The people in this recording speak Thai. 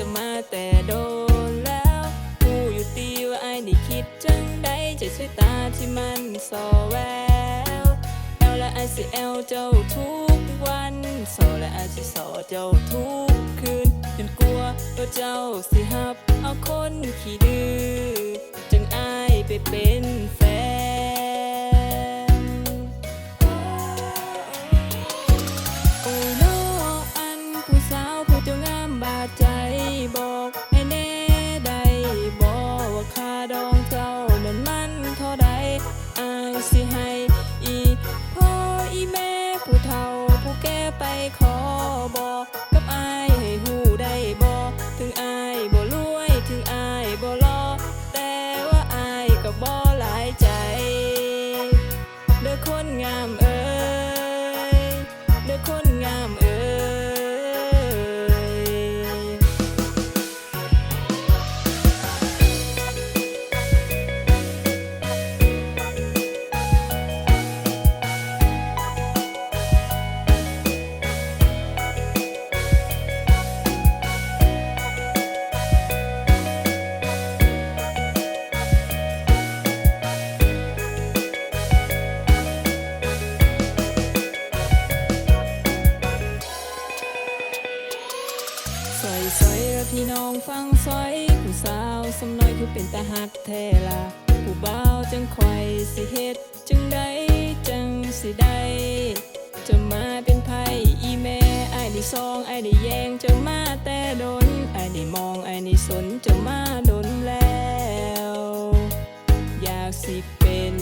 อ้นี่เพลงจะมาแต่โดนแล้วกูอยู่ตีว่าไอ้นี่คิดจังใดใจสายตาที่มันสอแววแอลและไอสิแอลเจ้าทุกวันสอและไอสิสอเจ้าทุกคืนจนกลัวว่าเจ้าสิหับ เอาคนขี้ดื้อจึงอายไปเป็น ไปขอบอก อยสอยแล้วพี่น้องฟังสอยผู้สาวสำน้อยคือเป็นตาหักแท้ละผู้บ่าวจังคอยสิเฮ็ดจังใดจังสิได้จะมาเป็นไผอีแม่ไอ้ายได้ซองไอ้ายได้แยงจะมาแต่ดนไอ้ายได้มองไอ้ายได้สนจะมาดนแล้ว อยากสิเป็น